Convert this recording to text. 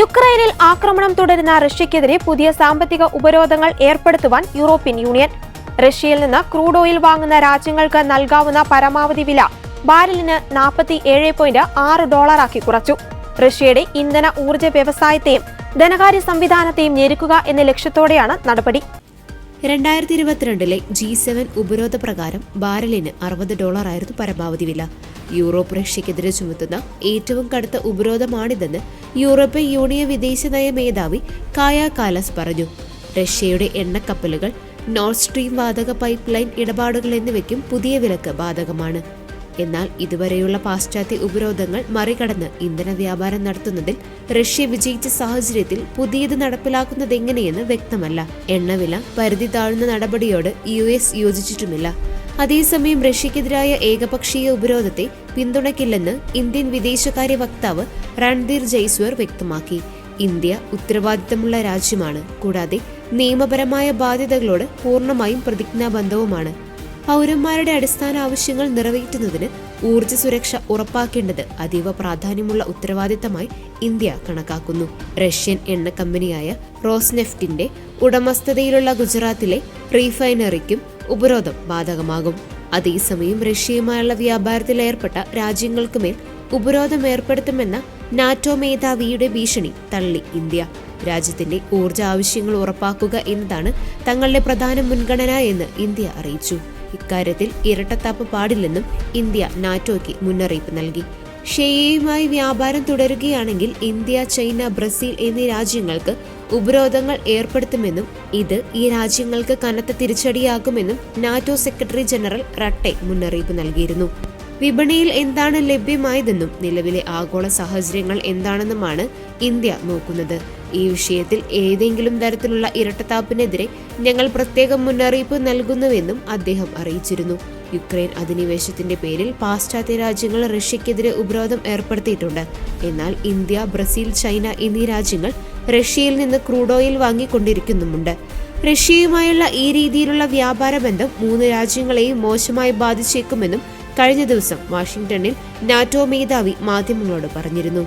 യുക്രൈനിൽ ആക്രമണം തുടരുന്ന റഷ്യക്കെതിരെ പുതിയ സാമ്പത്തിക ഉപരോധങ്ങൾ ഏർപ്പെടുത്തുവാൻ യൂറോപ്യൻ യൂണിയൻ. റഷ്യയിൽ നിന്ന് ക്രൂഡ് ഓയിൽ വാങ്ങുന്ന രാജ്യങ്ങൾക്ക് നൽകാവുന്ന പരമാവധി വില ബാരലിന് നാൽപ്പത്തി ഏഴ് പോയിന്റ് ആറ് ഡോളറാക്കി കുറച്ചു. റഷ്യയുടെ ഇന്ധന ഊർജ വ്യവസായത്തെയും ധനകാര്യ സംവിധാനത്തെയും ഞെരുക്കുക എന്ന ലക്ഷ്യത്തോടെയാണ് നടപടി. രണ്ടായിരത്തി ഇരുപത്തിരണ്ടിലെ ജി സെവൻ ഉപരോധ പ്രകാരം ബാരലിന് അറുപത് ഡോളറായിരുന്നു പരമാവധി വില. യൂറോപ്പ് റഷ്യക്കെതിരെ ചുമത്തുന്ന ഏറ്റവും കടുത്ത ഉപരോധമാണിതെന്ന് യൂറോപ്യൻ യൂണിയൻ വിദേശനയ മേധാവി കായ കാലസ് പറഞ്ഞു. റഷ്യയുടെ എണ്ണക്കപ്പലുകൾ നോർത്ത് സ്ട്രീം വാതക പൈപ്പ് ലൈൻ ഇടപാടുകൾ എന്നിവയ്ക്കും പുതിയ വിലക്ക് ബാധകമാണ്. എന്നാൽ ഇതുവരെയുള്ള പാശ്ചാത്യ ഉപരോധങ്ങൾ മറികടന്ന് ഇന്ധന വ്യാപാരം നടത്തുന്നതിൽ റഷ്യ വിജയിച്ച സാഹചര്യത്തിൽ പുതിയത് നടപ്പിലാക്കുന്നതെങ്ങനെയെന്ന് വ്യക്തമല്ല. എണ്ണവില പരിധി താഴ്ന്ന നടപടിയോട് യു എസ് യോജിച്ചിട്ടുമില്ല. അതേസമയം റഷ്യക്കെതിരായ ഏകപക്ഷീയ ഉപരോധത്തെ പിന്തുണയ്ക്കില്ലെന്ന് ഇന്ത്യൻ വിദേശകാര്യ വക്താവ് രൺധീർ ജയ്സ്വർ വ്യക്തമാക്കി. ഇന്ത്യ ഉത്തരവാദിത്തമുള്ള രാജ്യമാണ് കൂടാതെ നിയമപരമായ ബാധ്യതകളോട് പൂർണമായും പ്രതിജ്ഞാബദ്ധവുമാണ് പൗരന്മാരുടെ അടിസ്ഥാന ആവശ്യങ്ങൾ നിറവേറ്റുന്നതിന് ഊർജ സുരക്ഷ ഉറപ്പാക്കേണ്ടത് അതീവ പ്രാധാന്യമുള്ള ഉത്തരവാദിത്തമായി ഇന്ത്യ കണക്കാക്കുന്നു. റഷ്യൻ എണ്ണ കമ്പനിയായ റോസ്നെഫ്റ്റിന്റെ ഉടമസ്ഥതയിലുള്ള ഗുജറാത്തിലെ റീഫൈനറിക്കും ഉപരോധം ബാധകമാകും. അതേസമയം റഷ്യയുമായുള്ള വ്യാപാരത്തിൽ ഏർപ്പെട്ട രാജ്യങ്ങൾക്കുമേൽ ഉപരോധം ഏർപ്പെടുത്തുമെന്ന നാറ്റോ മേധാവിയുടെ ഭീഷണി തള്ളി ഇന്ത്യ. രാജ്യത്തിന്റെ ഊർജ ആവശ്യങ്ങൾ ഉറപ്പാക്കുക എന്നതാണ് തങ്ങളുടെ പ്രധാന മുൻഗണന എന്ന് ഇന്ത്യ അറിയിച്ചു. ഇക്കാര്യത്തിൽ ഇരട്ടത്താപ്പ് പാടില്ലെന്നും ഇന്ത്യ നാറ്റോയ്ക്ക് മുന്നറിയിപ്പ് നൽകി. ഷെയ്യയുമായി വ്യാപാരം തുടരുകയാണെങ്കിൽ ഇന്ത്യ ചൈന ബ്രസീൽ എന്നീ രാജ്യങ്ങൾക്ക് ഉപരോധങ്ങൾ ഏർപ്പെടുത്തുമെന്നും ഇത് ഈ രാജ്യങ്ങൾക്ക് കനത്ത തിരിച്ചടിയാകുമെന്നും നാറ്റോ സെക്രട്ടറി ജനറൽ റട്ടെ മുന്നറിയിപ്പ് നൽകിയിരുന്നു. വിപണിയിൽ എന്താണ് ലഭ്യമായതെന്നും നിലവിലെ ആഗോള സാഹചര്യങ്ങൾ എന്താണെന്നുമാണ് ഇന്ത്യ നോക്കുന്നത്. ഈ വിഷയത്തിൽ ഏതെങ്കിലും തരത്തിലുള്ള ഇരട്ടത്താപ്പിനെതിരെ ഞങ്ങൾ പ്രത്യേക മുന്നറിയിപ്പ് നൽകുന്നുവെന്നും അദ്ദേഹം അറിയിച്ചിരുന്നു. യുക്രൈൻ അധിനിവേശത്തിന്റെ പേരിൽ പാശ്ചാത്യ രാജ്യങ്ങൾ റഷ്യക്കെതിരെ ഉപരോധം ഏർപ്പെടുത്തിയിട്ടുണ്ട്. എന്നാൽ ഇന്ത്യ ബ്രസീൽ ചൈന എന്നീ രാജ്യങ്ങൾ റഷ്യയിൽ നിന്ന് ക്രൂഡ് ഓയിൽ വാങ്ങിക്കൊണ്ടിരിക്കുന്നുമുണ്ട്. റഷ്യയുമായുള്ള ഈ രീതിയിലുള്ള വ്യാപാര ബന്ധം മൂന്ന് രാജ്യങ്ങളെയും മോശമായി ബാധിച്ചേക്കുമെന്നും കഴിഞ്ഞ ദിവസം വാഷിംഗ്ടണിൽ നാറ്റോ മേധാവി മാധ്യമങ്ങളോട് പറഞ്ഞിരുന്നു